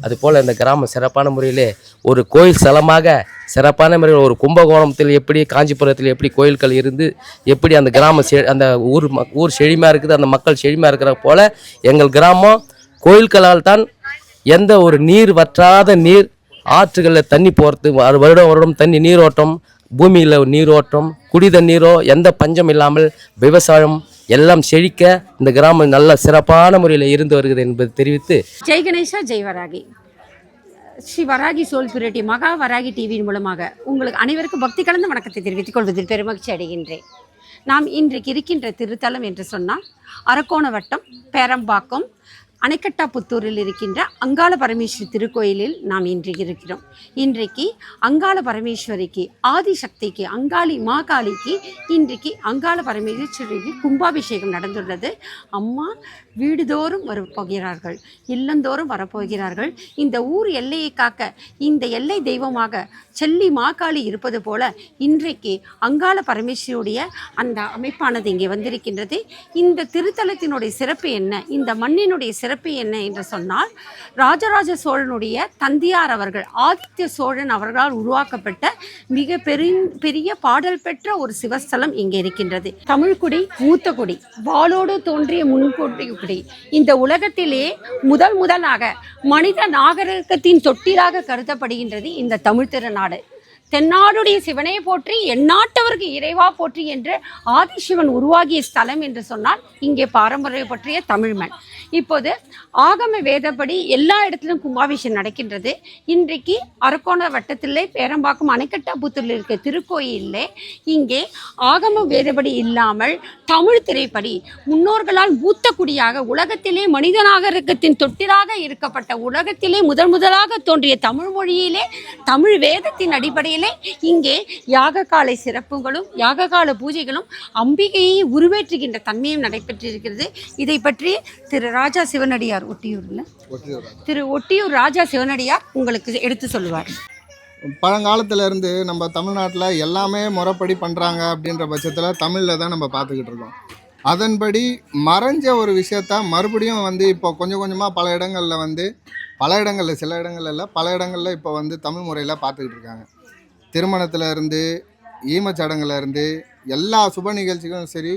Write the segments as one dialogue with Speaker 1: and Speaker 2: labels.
Speaker 1: அதுபோல் இந்த கிராமம் சிறப்பான முறையிலே ஒரு கோயில் ஸ்தலமாக சிறப்பான முறையில் ஒரு கும்பகோணத்தில் எப்படி காஞ்சிபுரத்தில் எப்படி கோயில்கள் இருந்து எப்படி அந்த கிராமம் செ அந்த ஊர் மக் ஊர் செழிமையாக இருக்குது அந்த மக்கள் செழிமையாக இருக்கிற போல் எங்கள் கிராமம் கோயில்களால் தான் எந்த ஒரு நீர் வற்றாத நீர் ஆற்றுகளில் தண்ணி போகிறது வருடம் வருடம் தண்ணி நீரோட்டம் பூமியில் நீரோட்டம் குடித நீரோ எந்த பஞ்சம் இல்லாமல் விவசாயம் எல்லாம் செழிக்க இந்த கிராமம் நல்ல சிறப்பான முறையில் இருந்து வருகிறது என்பது தெரிவித்து
Speaker 2: ஜெய் கணேஷா ஜெய் வராகி. ஸ்ரீ வராகி சோல் பியூரிட்டி மகா வராகி டிவியின் மூலமாக உங்களுக்கு அனைவருக்கும் பக்தி கலந்த வணக்கத்தை தெரிவித்துக் கொள்வதில் பெருமகிழ்ச்சி அடைகின்றேன். நாம் இன்றைக்கு இருக்கின்ற திருத்தலம் என்று சொன்னால் அரக்கோண வட்டம் பேரம்பாக்கம் அணைக்கட்டாபுத்தூரில் இருக்கின்ற அங்காள பரமேஸ்வரி திருக்கோயிலில் நாம் இன்று இருக்கிறோம். இன்றைக்கு அங்காள பரமேஸ்வரிக்கு ஆதிசக்திக்கு அங்காளி மாகாளிக்கு இன்றைக்கு அங்காள பரமேஸ்வரிக்கு கும்பாபிஷேகம் நடந்துள்ளது. அம்மா வீடுதோறும் வரப்போகிறார்கள் இல்லந்தோறும் வரப்போகிறார்கள். இந்த ஊர் எல்லையை காக்க இந்த எல்லை தெய்வமாக செல்லி மாகாளி இருப்பது போல இன்றைக்கு அங்காள பரமேஸ்வரியுடைய அந்த அமைப்பானது இங்கே வந்திருக்கின்றது. இந்த திருத்தலத்தினுடைய சிறப்பு என்ன இந்த மண்ணினுடைய சிறப்பு என்ன என்று சொன்னால் ராஜராஜ சோழனுடைய தந்தையார் அவர்கள் ஆதித்ய சோழன் அவர்களால் உருவாக்கப்பட்ட மிக பெரிய பெரிய பாடல் பெற்ற ஒரு சிவஸ்தலம் இங்கே இருக்கின்றது. தமிழ்குடி மூத்த குடி வாளோடு தோன்றிய முன்கோட்டை குடி இந்த உலகத்திலே முதல் முதலாக மனித நாகரிகத்தின் தொட்டிலாக கருதப்படுகின்றது இந்த தமிழ் திருநாடு தென்னாடுடைய சிவனை போற்றி எந்நாட்டவருக்கு இறைவா போற்றி என்று ஆதிசிவன் உருவாகிய ஸ்தலம் என்று சொன்னால் இங்கே பாரம்பரிய பற்றிய தமிழ்மண் இப்போது ஆகம வேதப்படி எல்லா இடத்திலும் கும்பாபிஷேகம் நடக்கின்றது. இன்றைக்கு அரக்கோண வட்டத்திலே பேரம்பாக்கம் அணைக்கட்டாபுத்தூரில் இருக்க திருக்கோயிலே இங்கே ஆகம வேதப்படி இல்லாமல் தமிழ் திரைப்படி முன்னோர்களால் மூத்த குடியாக உலகத்திலே மனித நாகரிகத்தின் தொட்டிலாக இருக்கப்பட்ட உலகத்திலே முதன் முதலாக தோன்றிய தமிழ் மொழியிலே தமிழ் வேதத்தின் அடிப்படையில் இங்கே யாககாலை சிறப்புகளும் யாககால பூஜைகளும் அம்பிகையை உருவேற்றுகின்ற தன்மையும் நடைபெற்றிருக்கிறது. இதை பற்றி திரு ராஜா சிவனடியார் ஒட்டியூர்ல திரு ஒட்டியூர் ராஜா சிவனடியார் உங்களுக்கு எடுத்து சொல்லுவார்.
Speaker 3: பழங்காலத்துல இருந்து நம்ம தமிழ்நாட்டில் எல்லாமே முறைப்படி பண்ணுறாங்க அப்படின்ற பட்சத்தில் தமிழில் தான் நம்ம பார்த்துக்கிட்டு இருக்கோம். அதன்படி மறைஞ்ச ஒரு விஷயத்த மறுபடியும் வந்து இப்போ கொஞ்சம் கொஞ்சமாக பல இடங்களில் வந்து பல இடங்களில் சில இடங்கள்ல பல இடங்களில் இப்போ வந்து தமிழ் முறையில் பார்த்துக்கிட்டு இருக்காங்க. திருமணத்தில் இருந்து ஈமச்சடங்குல இருந்து எல்லா சுப நிகழ்ச்சிகளும் சரி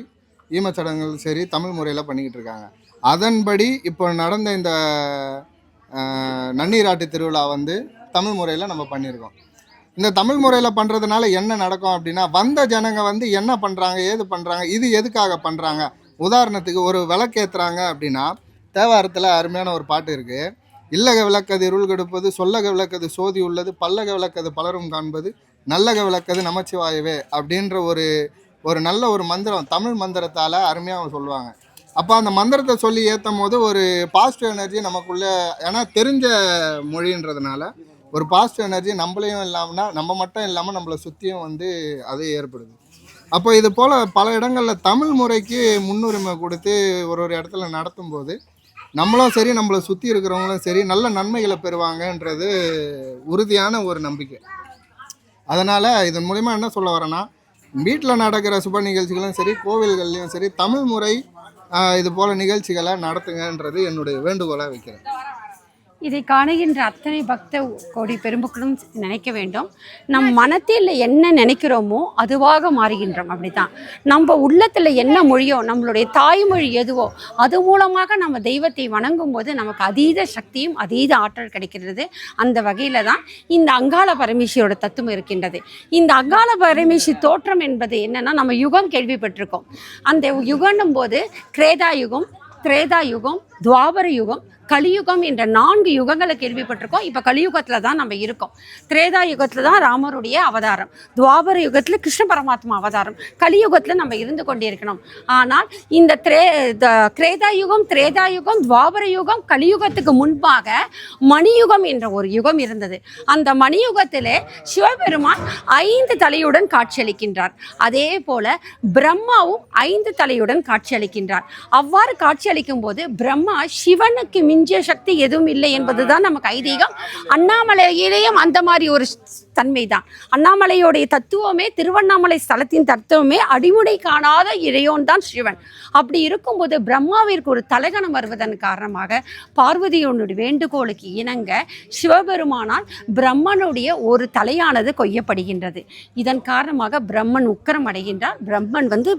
Speaker 3: ஈமச்சடங்குகளும் சரி தமிழ் முறையில் பண்ணிக்கிட்டு இருக்காங்க. அதன்படி இப்போ நடந்த இந்த நன்னீராட்டு திருவிழா வந்து தமிழ் முறையில் நம்ம பண்ணியிருக்கோம். இந்த தமிழ் முறையில் பண்ணுறதுனால என்ன நடக்கும் அப்படின்னா வந்த ஜனங்க வந்து என்ன பண்ணுறாங்க ஏது பண்ணுறாங்க இது எதுக்காக பண்ணுறாங்க உதாரணத்துக்கு ஒரு விளக்கேற்றுறாங்க அப்படின்னா தேவாரத்தில் அருமையான ஒரு பாட்டு இருக்குது இல்லக விளக்கது இருள் கெடுப்பது சொல்லக விளக்கது சோதி உள்ளது பல்லக விளக்கது பலரும் காண்பது நல்லக விளக்கது நமச்சிவாயவே அப்படின்ற ஒரு ஒரு நல்ல ஒரு மந்திரம் தமிழ் மந்திரத்தால் அருமையாக அவங்க சொல்லுவாங்க. அப்போ அந்த மந்திரத்தை சொல்லி ஏற்றும் போது ஒரு பாசிட்டிவ் எனர்ஜி நமக்குள்ளே ஏன்னா தெரிஞ்ச மொழின்றதுனால ஒரு பாசிட்டிவ் எனர்ஜி நம்மளையும் இல்லாமல்னா நம்ம மட்டும் இல்லாமல் நம்மளை சுற்றியும் வந்து அது ஏற்படுது. அப்போ இது போல் பல இடங்களில் தமிழ் முறைக்கு முன்னுரிமை கொடுத்து ஒரு ஒரு இடத்துல நடத்தும் போது நம்மளும் சரி நம்மளை சுற்றி இருக்கிறவங்களும் சரி நல்ல நன்மைகளை பெறுவாங்கன்றது உறுதியான ஒரு நம்பிக்கை. அதனால் இதன் மூலிமா என்ன சொல்ல வரேன்னா வீட்டில் நடக்கிற சுப நிகழ்ச்சிகளும் சரி கோவில்கள்லையும் சரி தமிழ் முறை இது போல் நிகழ்ச்சிகளை நடத்துங்கன்றது என்னுடைய வேண்டுகோளாக வைக்கிறேன்.
Speaker 2: இதை காணுகின்ற அத்தனை பக்த கோடி பெரும்புக்களும் நினைக்க வேண்டும். நம் மனத்தில் என்ன நினைக்கிறோமோ அதுவாக மாறுகின்றோம். அப்படித்தான். நம்ம உள்ளத்தில் என்ன மொழியோ நம்மளுடைய தாய்மொழி எதுவோ அது மூலமாக நம்ம தெய்வத்தை வணங்கும் போது நமக்கு அதீத சக்தியும் அதீத ஆற்றல் கிடைக்கிறது. அந்த வகையில் தான் இந்த அங்காள பரமேஸ்வரோட தத்துவம் இருக்கின்றது. இந்த அங்காள பரமேஸ்வரி தோற்றம் என்பது என்னன்னா நம்ம யுகம் கேள்விப்பட்டிருக்கோம். அந்த யுகன்னும் போது கிரேதா யுகம் திரேதா யுகம் துவாபர யுகம் கலியுகம் என்ற நான்கு யுகங்களை கேள்விப்பட்டிருக்கோம். இப்போ கலியுகத்தில் தான் நம்ம இருக்கோம். திரேதா யுகத்தில் தான் ராமருடைய அவதாரம். துவாபர யுகத்தில் கிருஷ்ண பரமாத்மா அவதாரம். கலியுகத்தில் நம்ம இருந்து கொண்டிருக்கணும் ஆனால் இந்த திரே த- கிரேதா யுகம் திரேதா யுகம் துவாபர யுகம் கலியுகத்துக்கு முன்பாக மணியுகம் என்ற ஒரு யுகம் இருந்தது. அந்த மணியுகத்திலே சிவபெருமான் ஐந்து தலையுடன் காட்சியளிக்கின்றார். அதே போல பிரம்மாவும் ஐந்து தலையுடன் காட்சியளிக்கின்றார். அவ்வாறு காட்சியளிக்கும் போது பிரம்மா சிவனுக்கு மிஞ்சிய சக்தி எதுவும் இல்லை என்பதுதான் நமக்கு ஐதீகம். அண்ணாமலையிலேயும் அந்த மாதிரி ஒரு தன்மைதான். அண்ணாமலையோடைய தத்துவமே திருவண்ணாமலை ஸ்தலத்தின் தத்துவமே அடிமுடை காணாத இறையோன் தான் சிவன் அப்படி இருக்கும்போது பிரம்மாவிற்கு ஒரு தலைகணம் வருவதன் காரணமாக பார்வதியோனுடைய வேண்டுகோளுக்கு இணங்க சிவபெருமானால் பிரம்மனுடைய ஒரு தலையானது கொய்யப்படுகின்றது. இதன் காரணமாக பிரம்மன் உக்கரம் அடைகின்றார். பிரம்மன் வந்து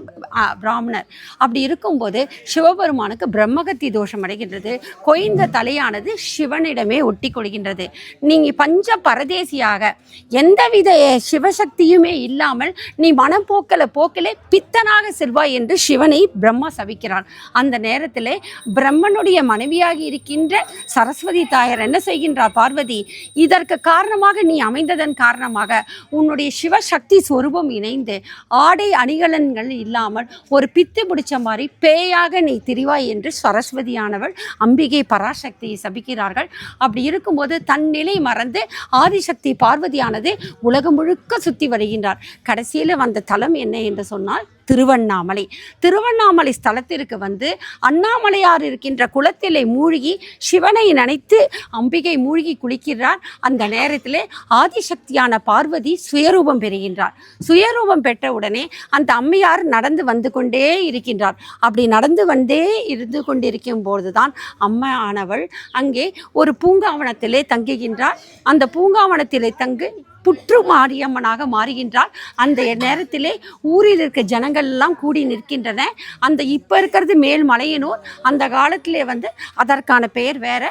Speaker 2: பிராமணர். அப்படி இருக்கும்போது சிவபெருமானுக்கு பிரம்மகத்தி தோஷம் அடைகின்றது. கொய்ந்த தலையானது சிவனிடமே ஒட்டி கொள்கின்றது நீங்கள் பஞ்ச பரதேசியாக எந்தவித சிவசக்தியுமே இல்லாமல் நீ மனப்போக்கல போக்கிலே பித்தனாக செல்வாய் என்று சிவனை பிரம்மா சபிக்கிறான் அந்த நேரத்திலே பிரம்மனுடைய மனைவியாகி இருக்கின்ற சரஸ்வதி தாயார் என்ன செய்கின்றார் பார்வதி? இதற்கு காரணமாக நீ அமைந்ததன் காரணமாக உன்னுடைய சிவசக்தி சொரூபம் இணைந்து ஆடை அணிகலன்கள் இல்லாமல் ஒரு பித்து பிடிச்ச மாதிரி பேயாக நீ திரிவாய் என்று சரஸ்வதியானவள் அம்பிகை பராசக்தியை சபிக்கிறார்கள். அப்படி இருக்கும்போது தன் நிலை மறந்து ஆதிசக்தி பார்வதியான ஆனது உலகம் முழுக்க சுற்றி வருகின்றார். கடைசியில் வந்த தலம் என்ன என்று சொன்னால் திருவண்ணாமலை. திருவண்ணாமலை ஸ்தலத்திற்கு வந்து அண்ணாமலையார் இருக்கின்ற குளத்திலே மூழ்கி சிவனை நினைத்து அம்பிகை மூழ்கி குளிக்கிறார். அந்த நேரத்தில் ஆதிசக்தியான பார்வதி சுயரூபம் பெறுகின்றார். சுயரூபம் பெற்ற உடனே அந்த அம்மையார் நடந்து வந்து கொண்டே இருக்கின்றார். அப்படி நடந்து வந்தே இருந்து கொண்டிருக்கும் போதுதான் அம்மா ஆனவள் அங்கே ஒரு பூங்காவனத்திலே தங்குகின்றார். அந்த பூங்காவனத்திலே தங்கு புற்று மாரியம்மனாக மாறுகின்றாள். அந்த நேரத்திலே ஊரில் இருக்க ஜனங்கள் எல்லாம் கூடி நிற்கின்றன. அந்த இப்போ இருக்கிறது மேல் மலையனூர். அந்த காலத்திலே வந்து அதற்கான பெயர் வேற.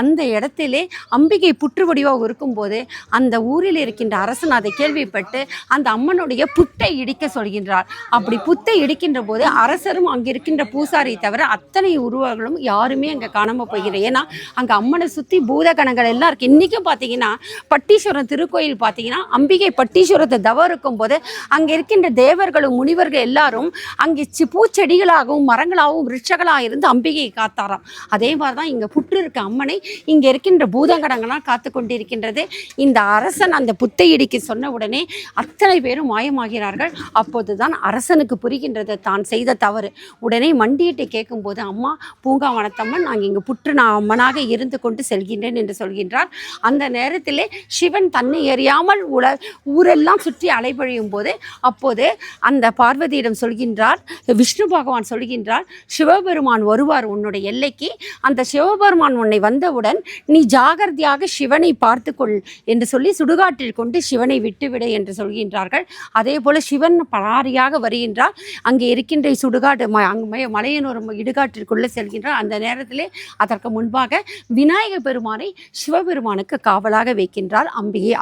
Speaker 2: அந்த இடத்திலே அம்பிகை புற்று வடிவாக இருக்கும்போது அந்த ஊரில் இருக்கின்ற அரசன் அதை கேள்விப்பட்டு அந்த அம்மனுடைய புட்டை இடிக்க சொல்கின்றார் அப்படி புத்தை இடிக்கின்ற போது அரசரும் அங்கே இருக்கின்ற பூசாரி தவிர அத்தனை உருவங்களும் யாருமே அங்கே காணாமல் போகிறேன். ஏன்னா அங்கே அம்மனை சுற்றி பூதகணங்கள் எல்லாம் இருக்கு. இன்றைக்கும் பார்த்தீங்கன்னா பட்டீஸ்வரன் திருக்கோயில் பார்த்தீங்கன்னா அம்பிகை பட்டீஸ்வரத்தை தவம் இருக்கும்போது அங்கே இருக்கின்ற தேவர்களும் முனிவர்கள் எல்லாரும் அங்கே பூச்செடிகளாகவும் மரங்களாகவும் விருட்சங்களாக இருந்து அம்பிகையை காத்தாராம். அதே மாதிரி தான் இங்கே புற்று இருக்க அம்மனை இங்கே இருக்கின்ற பூதங்கடங்களாக காத்து கொண்டிருக்கின்றது. இந்த அரசன் அந்த புத்தை சொன்ன உடனே அத்தனை பேரும் மாயமாகிறார்கள். அப்போது தான் அரசனுக்கு புரிகின்றது தான் செய்த தவறு. உடனே மண்டியிட்டு கேட்கும்போது அம்மா பூங்காவனத்தம்மன் நாங்கள் இங்கே புற்று நான் அம்மனாக இருந்து கொண்டு செல்கின்றேன் என்று சொல்கின்றார். அந்த நேரத்திலே சிவன் தன்னை கமல் உல ஊரெல்லாம் சுற்றி அலைபழியும் போது அப்போது அந்த பார்வதியிடம் சொல்கின்றார் விஷ்ணு பகவான் சொல்கின்றார் சிவபெருமான் வருவார் உன்னுடைய எல்லைக்கு. அந்த சிவபெருமான் உன்னை வந்தவுடன் நீ ஜாகிரதையாக சிவனை பார்த்துக்கொள் என்று சொல்லி சுடுகாட்டில் கொண்டு சிவனை விட்டுவிடு என்று சொல்கின்றார்கள். அதே போல சிவன் பலாரியாக வருகின்றார். அங்கே இருக்கின்ற சுடுகாட்டு ம- அங்கு மலையனூர் இடுகாட்டிற்குள்ளே செல்கின்றார். அந்த நேரத்திலே அதற்கு முன்பாக விநாயக பெருமானை சிவபெருமானுக்கு காவலாக வைக்கின்றார் அம்பிகை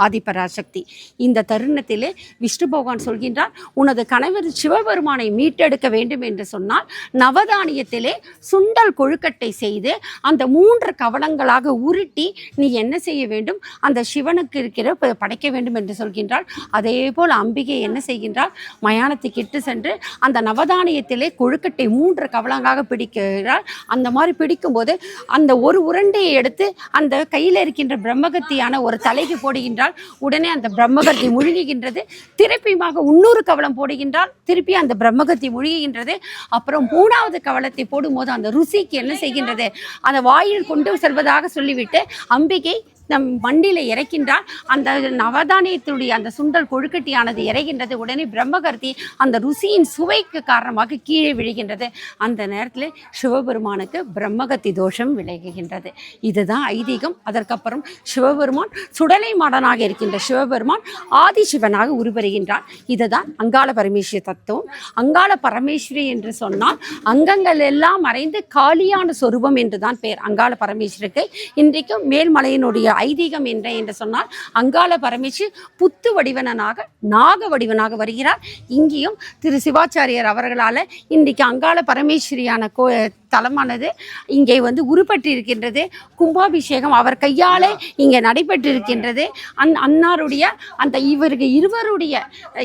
Speaker 2: பராசக்தி இந்த தருணத்திலே விஷ்ணு பகவான் சொல்கின்றார் உனது கணவர் சிவபெருமானை மீட்டெடுக்க வேண்டும் என்று சொன்னால் நவதானியத்திலே சுண்டல் கொழுக்கட்டை செய்து அந்த மூன்று கவலங்களாக உருட்டி நீ என்ன செய்ய வேண்டும்? அந்த சிவனுக்கு இருக்கிற படைக்க வேண்டும் என்று சொல்கின்றாள். அதே போல் அம்பிகை என்ன செய்கின்றாள்? மயானத்தை கிட்டு சென்று அந்த நவதானியத்திலே கொழுக்கட்டை மூன்று கவலங்களாக பிடிக்கிறாள். அந்த மாதிரி பிடிக்கும்போது அந்த ஒரு உருண்டையை எடுத்து அந்த கையில் இருக்கின்ற பிரம்மகத்தியான ஒரு தலைக்கு போடுகின்றால் உடனே அந்த பிரம்மகத்தி முழுகுகின்றது. திருப்பியுமாக இன்னொரு கவலம் போடுகின்றால் திருப்பி அந்த பிரம்மகத்தி முழுகுகின்றது. அப்புறம் மூணாவது கவளத்தை போடும்போது அந்த ருசிக்கு என்ன செய்கின்றது? அந்த வாயில் கொண்டு செல்வதாக சொல்லிவிட்டு அம்பிகை நம் வண்டியில் இறக்கின்றால் அந்த நவதானியத்துடைய அந்த சுண்டல் கொழுக்கட்டியானது இறைகின்றது. உடனே பிரம்மகர்த்தி அந்த ருசியின் சுவைக்கு காரணமாக கீழே விழுகின்றது. அந்த நேரத்தில் சிவபெருமானுக்கு பிரம்மகத்தி தோஷம் விலகுகின்றது இதுதான் ஐதீகம். அதற்கப்புறம் சிவபெருமான் சுடலை மாடனாக இருக்கின்ற சிவபெருமான் ஆதிசிவனாக உருவருகின்றான் இதுதான் அங்காள பரமேஸ்வரி தத்துவம். அங்காள பரமேஸ்வரி என்று சொன்னால் அங்கங்கள் எல்லாம் மறைந்து காலியான சொரூபம் என்றுதான் பெயர். அங்காள பரமேஸ்வருக்கு இன்றைக்கும் மேல்மலையினுடைய ஐதீகம் என்ன என்று சொன்னால் அங்காள பரமேஸ்வரி புத்து வடிவனாக நாக வடிவனாக வருகிறார். இங்கேயும் திரு சிவாச்சாரியர் அவர்களால் இன்றைக்கு அங்காள பரமேஸ்வரியான கோ தலமானது இங்கே வந்து உருப்பட்டு இருக்கின்றது கும்பாபிஷேகம் அவர் கையாலே இங்கே நடைபெற்றிருக்கின்றது. அந் அன்னாருடைய அந்த இவருக்கு இருவருடைய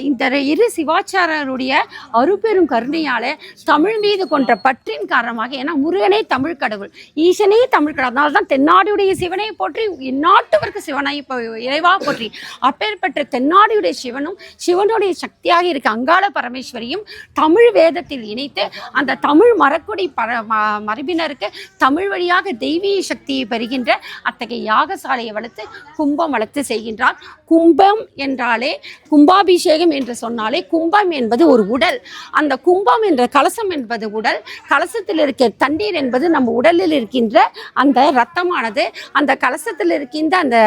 Speaker 2: இந்த இரு சிவாச்சாரருடைய அருப்பெரும் கருணையாலே தமிழ் மீது கொண்ட பற்றின் காரணமாக ஏன்னா முருகனே தமிழ் கடவுள் ஈசனே தமிழ் கடவுள் அதனால தான் தென்னாடுடைய சிவனை போற்றி தென்னாட்டவருக்கு சிவனாய் இப்போ இறைவா போற்றி. அப்பேற்பட்ட தென்னாடியுடைய சிவனும் சிவனுடைய சக்தியாக இருக்க அங்காள பரமேஸ்வரியும் தமிழ் வேதத்தில் இணைத்து அந்த தமிழ் மரக்குடி பர ம- மரபினருக்கு தமிழ் வழியாக தெய்வீக சக்தியை பெறுகின்ற அத்தகைய யாகசாலையை வளர்த்து கும்பம் வளர்த்து செய்கின்றார். கும்பம் என்றாலே கும்பாபிஷேகம் என்று சொன்னாலே கும்பம் என்பது ஒரு உடல். அந்த கும்பம் என்ற கலசம் என்பது உடல். கலசத்தில் இருக்க தண்ணீர் என்பது நம்ம உடலில் இருக்கின்ற அந்த ரத்தமானது அந்த கலசத்தில் இந்த அந்த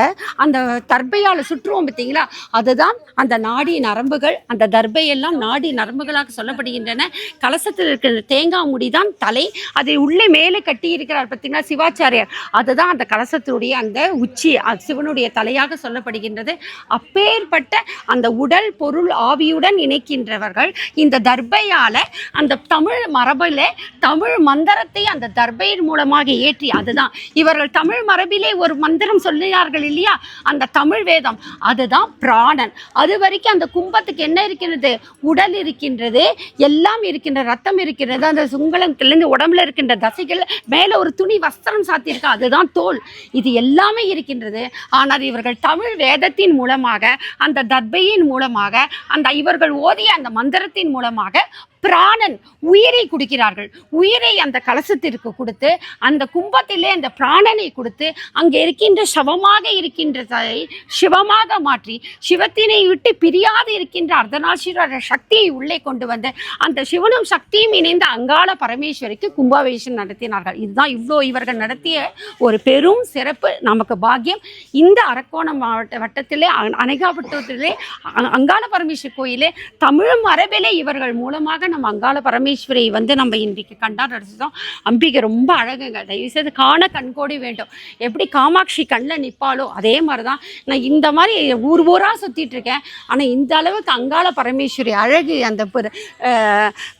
Speaker 2: அந்த தர்பையால் சுற்றுவோம் பார்த்தீங்களா? அதுதான் அந்த நாடி நரம்புகள். அந்த தர்பையெல்லாம் நாடி நரம்புகளாக சொல்லப்படுகின்றன. கலசத்தில் இருக்கிற தேங்காய் முடிதான் தலை. அதை உள்ளே மேலே கட்டி இருக்கிறார் பார்த்தீங்களா சிவாச்சாரியார். அதுதான் அந்த கலசத்துடைய அந்த உச்சி. சிவனுடைய தலையாக சொல்லப்படுகின்றது. அப்பேற்பட்ட அந்த உடல் பொருள் ஆவியுடன் இணைக்கின்றவர்கள் இந்த தர்பையால அந்த தமிழ் மரபில் தமிழ் மந்திரத்தை அந்த தர்பையின் மூலமாக ஏற்றி அதுதான். இவர்கள் தமிழ் மரபிலே ஒரு மந்திரம் சொல்லினார்கள் இல்லையா? அந்த தமிழ் வேதம். அதுதான் பிராணன். அது வரைக்கும் அந்த கும்பத்துக்கு என்ன இருக்கின்றது? உடல் இருக்கின்றது. எல்லாம் இருக்கின்ற ரத்தம் இருக்கின்றது. அந்த சுங்கலத்திலிருந்து உடம்புல இருக்கின்ற தசைகள் மேலே ஒரு துணி வஸ்திரம் சாத்தியிருக்கா. அதுதான் தோல். இது எல்லாமே இருக்கின்றது. ஆனால் இவர்கள் தமிழ் வேதத்தின் மூலமாக அந்த தர்பையின் மூலமாக அந்த இவர்கள் ஓதிய அந்த மந்திரத்தின் மூலமாக பிராணன் உயிரை கொடுக்கிறார்கள். உயிரை அந்த கலசத்திற்கு கொடுத்து அந்த கும்பத்திலே அந்த பிராணனை கொடுத்து அங்கே இருக்கின்ற சவமாக இருக்கின்றதை சிவமாக மாற்றி சிவத்தினை விட்டு பிரியாது இருக்கின்ற அர்த்தநாசீஸ்வரர் சக்தியை உள்ளே கொண்டு வந்து அந்த சிவனும் சக்தியும் இணைந்த அங்காள பரமேஸ்வரிக்கு கும்பாபிஷேகம் நடத்தினார்கள். இதுதான் இவ்வளோ இவர்கள் நடத்திய ஒரு பெரும் சிறப்பு நமக்கு பாக்கியம். இந்த அரக்கோணம் மாவட்ட வட்டத்திலே அ- அ- அங்காள பரமேஸ்வரி கோயிலே தமிழ் மரபிலே இவர்கள் மூலமாக நம்ம அங்காள பரமேஸ்வரியை வந்து நம்ம இன்றைக்கு கண்டாடுறோம் அம்பிகை ரொம்ப அழகுங்க. தயவுசெய்து காண கண்கோடி வேண்டும். எப்படி காமாட்சி கண்ணில் நிற்பாளோ அதே மாதிரி தான் நான் இந்த மாதிரி ஊர் ஊராக சுற்றிட்டு இருக்கேன். ஆனால் இந்த அளவுக்கு அங்காள பரமேஸ்வரி அழகு அந்த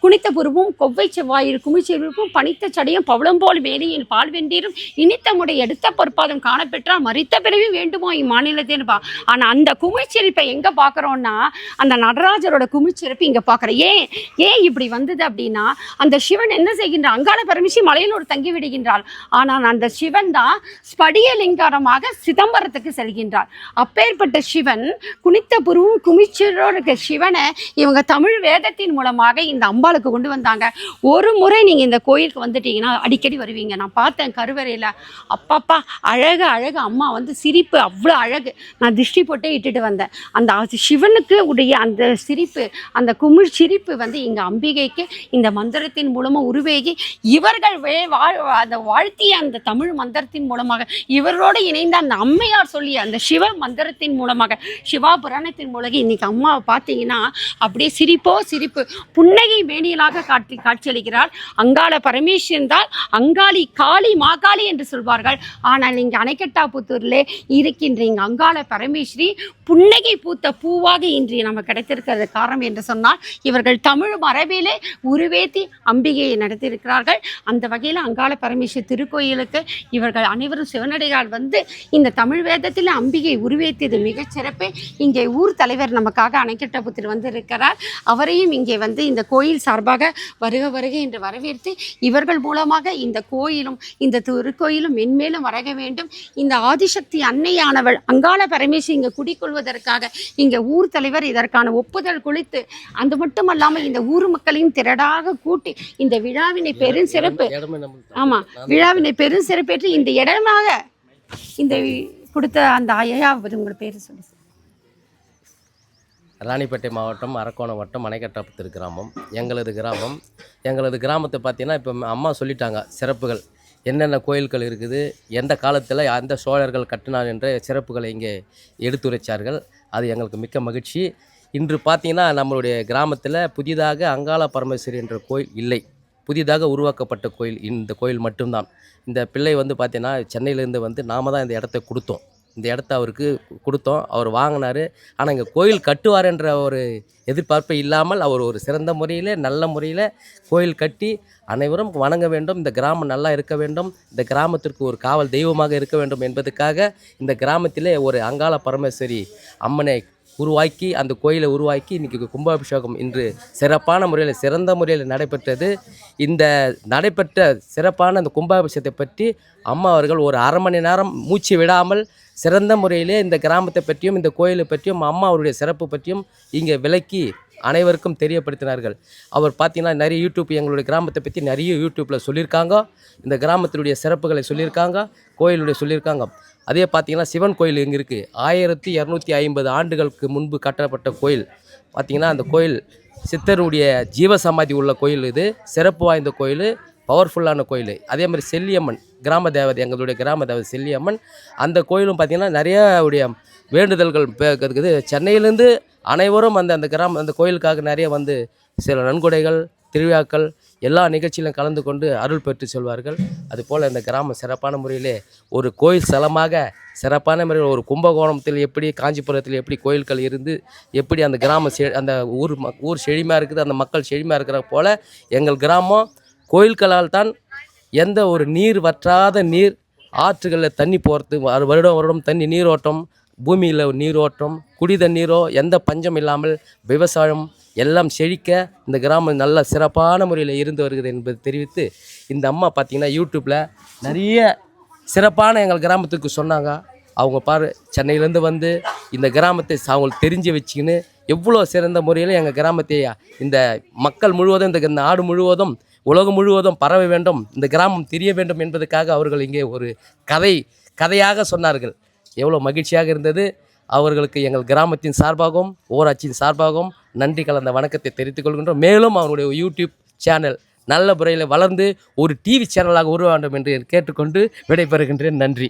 Speaker 2: குனித்த புருவும் கொவ்வை செவ்வாயில் குமிச்செருப்பும் பனித்த சடையும் பவளம் போல் பால் வெண்டீரும் இனித்த முறை எடுத்த பொற்பாதம் காணப்பெற்றால் மறித்த பிறவி வேண்டுமோ இம்மாநிலத்தின் பா. ஆனால் அந்த குமிழ்ச்சிரிப்பை எங்கே பார்க்குறோன்னா அந்த நடராஜரோட குமிழ்ச்சிரிப்பு இங்கே பார்க்குறேன் ஏன் ஏன் இப்படி வந்தது அப்படின்னா அந்த சிவன் என்ன செய்கின்ற அங்காள பரமேஸ்வரி மலையில் ஒரு தங்கி விடுகின்றாள். ஆனால் அந்த சிவன் தான் ஸ்படிகலிங்காரமாக சிதம்பரத்துக்கு செல்கின்றார். அப்பேற்பட்ட சிவன் குனித்த புருவும் குமிச்சரோடு இருக்க சிவனை இவங்க தமிழ் வேதத்தின் மூலமாக இந்த அம்பாளுக்கு கொண்டு வந்தாங்க. ஒரு முறை நீங்கள் இந்த கோயிலுக்கு வந்துட்டீங்கன்னா அடிக்கடி வருவீங்க. நான் பார்த்தேன் கருவறையில் அப்பப்பா அழகு அழகு அம்மா வந்து சிரிப்பு அவ்வளோ அழகு. நான் திருஷ்டி போட்டே இட்டுட்டு வந்தேன். அந்த சிவனுக்கு உடைய அந்த சிரிப்பு அந்த குமிழ் சிரிப்பு வந்து இங்கே அம்பிகைக்கு இந்த மந்திரத்தின் மூலமாக உருவேகி இவர்கள் வாழ் அந்த வாழ்த்திய அந்த தமிழ் மந்திரத்தின் மூலமாக இவரோடு இணைந்த அந்த அம்மையார் சொல்லிய அந்த சிவ மந்திரத்தின் மூலமாக சிவா புராணத்தின் மூலமாக இன்னைக்கு அம்மாவை பார்த்தீங்கன்னா அப்படியே சிரிப்போ சிரிப்பு புன்னகை மேனியலாக காட்சி காட்சியளிக்கிறார். அங்காள பரமேஸ்வரன் தான் அங்காளி காளி மாகாளி என்று சொல்வார்கள். ஆனால் இங்கே அணைக்கட்டாபுத்தூரில் இருக்கின்ற இங்கே அங்காள பரமேஸ்வரி புன்னகை பூத்த பூவாக இன்று நமக்கு கிடைத்திருக்கிறது காரணம் என்று சொன்னால் இவர்கள் தமிழ் மரபிலே உருவேத்தி அம்பிகையை நடத்தியிருக்கிறார்கள். அந்த வகையில் அங்காள பரமேஸ்வரி திருக்கோயிலுக்கு இவர்கள் அனைவரும் சிவனடிகால் வந்து இந்த தமிழ் வேதத்தில் அம்பிகை உருவேற்றியது மிகச் சிறப்பு. இங்கே ஊர் தலைவர் நமக்காக அணைக்கட்டபுத்தில் வந்திருக்கிறார். அவரையும் இங்கே வந்து இந்த கோயில் சார்பாக வருக வருக என்று வரவேற்று இவர்கள் மூலமாக இந்த கோயிலும் இந்த திருக்கோயிலும் மென்மேலும் வரக வேண்டும். இந்த ஆதிசக்தி அன்னையானவள் அங்காள பரமேஸ்வரி இங்கே குடிக்கொள்வதற்காக இங்கே ஊர் தலைவர் இதற்கான ஒப்புதல் குளித்து அது மட்டுமல்லாமல் இந்த ஊர் மக்களையும் திரடாக கூட்டி இந்த விழாவினை பெரும் சிறப்பு.
Speaker 1: இடமே நம்மளுக்கு
Speaker 2: ஆமா விழாவினை பெரும் சிறப்பேற்று இந்த இடமாக இந்த கொடுத்த அந்த ஐயா உங்களோட பேர் சொல்லி
Speaker 1: ராணிப்பேட்டை மாவட்டம் அரக்கோணம் வட்டம் மனைக்கட்டாபுத்தூர் கிராமம் எங்களது கிராமம் எங்களது கிராமத்தை பார்த்தீங்கன்னா இப்போ அம்மா சொல்லிட்டாங்க சிறப்புகள். என்னென்ன கோயில்கள் இருக்குது எந்த காலத்தில் அந்த சோழர்கள் கட்டினார் என்ற சிறப்புகளை இங்கே எடுத்துரைச்சார்கள். அது எங்களுக்கு மிக்க மகிழ்ச்சி. இன்று பார்த்தீங்கன்னா நம்மளுடைய கிராமத்தில் புதிதாக அங்காள பரமேஸ்வரி என்ற கோயில் இல்லை. புதிதாக உருவாக்கப்பட்ட கோயில் இந்த கோயில் மட்டும்தான். இந்த பிள்ளை வந்து பார்த்தீங்கன்னா சென்னையிலேருந்து வந்து நாம தான் இந்த இடத்த கொடுத்தோம். இந்த இடத்த அவருக்கு கொடுத்தோம். அவர் வாங்கினார். ஆனால் இங்கே கோயில் கட்டுவார்ன்ற ஒரு எதிர்பார்ப்பு இல்லாமல் அவர் ஒரு சிறந்த முறையில் நல்ல முறையில் கோயில் கட்டி அனைவரும் வணங்க வேண்டும். இந்த கிராமம் நல்லா இருக்க வேண்டும். இந்த கிராமத்திற்கு ஒரு காவல் தெய்வமாக இருக்க வேண்டும் என்பதற்காக இந்த கிராமத்திலே ஒரு அங்காள பரமேஸ்வரி அம்மனை உருவாக்கி அந்த கோயிலை உருவாக்கி இன்றைக்கி கும்பாபிஷேகம் இன்று சிறப்பான முறையில் சிறந்த முறையில் நடைபெற்றது. இந்த நடைபெற்ற சிறப்பான அந்த கும்பாபிஷேகத்தை பற்றி அம்மா அவர்கள் ஒரு அரை மணி நேரம் மூச்சு விடாமல் சிறந்த முறையிலே இந்த கிராமத்தை பற்றியும் இந்த கோயிலை பற்றியும் அம்மா அவருடைய சிறப்பு பற்றியும் இங்கே விளக்கி அனைவருக்கும் தெரியப்படுத்தினார்கள். அவர் பார்த்தீங்கன்னா நிறைய யூடியூப் எங்களுடைய கிராமத்தை பற்றி நிறைய யூடியூப்பில் சொல்லியிருக்காங்க. இந்த கிராமத்தினுடைய சிறப்புகளை சொல்லியிருக்காங்க கோயிலுடைய சொல்லியிருக்காங்க. அதே பார்த்தீங்கன்னா சிவன் கோயில் இங்கே இருக்குது ஆயிரத்தி இரநூத்தி ஐம்பது ஆண்டுகளுக்கு முன்பு கட்டப்பட்ட கோயில். பார்த்தீங்கன்னா அந்த கோயில் சித்தருடைய ஜீவசமாதி உள்ள கோயில் இது. சிறப்பு வாய்ந்த கோயில். பவர்ஃபுல்லான கோயில். அதே மாதிரி செல்லியம்மன் கிராம தேவதை எங்களுடைய கிராம தேவதை செல்லியம்மன் அந்த கோயிலும் பார்த்திங்கன்னா நிறைய உடைய வேண்டுதல்கள் இருக்குது. சென்னையிலேருந்து அனைவரும் அந்த அந்த கிராம அந்த கோயிலுக்காக நிறைய வந்து சில நன்கொடைகள் திருவிழாக்கள் எல்லா நிகழ்ச்சியிலும் கலந்து கொண்டு அருள் பெற்று செல்வார்கள். அதுபோல் இந்த கிராமம் சிறப்பான முறையிலே ஒரு கோயில் ஸ்தலமாக சிறப்பான முறையில் ஒரு கும்பகோணத்தில் எப்படி காஞ்சிபுரத்தில் எப்படி கோயில்கள் இருந்து எப்படி அந்த கிராமம் செ அந்த ஊர் மக் ஊர் செழிமையாக இருக்குது அந்த மக்கள் செழிமையாக இருக்கிற போல் எங்கள் கிராமம் கோயில்களால் தான் எந்த ஒரு நீர் வற்றாத நீர் ஆற்றுகளில் தண்ணி போகிறது வருடம் வருடம் தண்ணி நீரோட்டம் பூமியில் நீரோட்டம் குடி தண்ணீரோ எந்த பஞ்சம் இல்லாமல் விவசாயம் எல்லாம் செழிக்க இந்த கிராமம் நல்ல சிறப்பான முறையில் இருந்து வருகிறது என்பது தெரிவித்து இந்த அம்மா பார்த்திங்கன்னா யூடியூப்பில் நிறைய சிறப்பான எங்கள் கிராமத்துக்கு சொன்னாங்க. அவங்க பாரு சென்னையிலேருந்து வந்து இந்த கிராமத்தை அவங்களுக்கு தெரிஞ்சு வச்சுக்கின்னு எவ்வளோ சிறந்த முறையில் எங்கள் கிராமத்தை இந்த மக்கள் முழுவதும் இந்த நாடு முழுவதும் உலகம் முழுவதும் பரவ வேண்டும் இந்த கிராமம் தெரிய வேண்டும் என்பதற்காக அவர்கள் இங்கே ஒரு கதை கதையாக சொன்னார்கள். எவ்வளோ மகிழ்ச்சியாக இருந்தது. அவர்களுக்கு எங்கள் கிராமத்தின் சார்பாகவும் ஊராட்சியின் சார்பாகவும் நன்றி கலந்த வணக்கத்தை தெரிவித்துக் கொள்கின்றோம். மேலும் அவருடைய யூடியூப் சேனல் நல்ல முறையில் வளர்ந்து ஒரு டிவி சேனலாக உருவ வேண்டும் என்று கேட்டுக்கொண்டு விடைபெறுகின்றேன். நன்றி.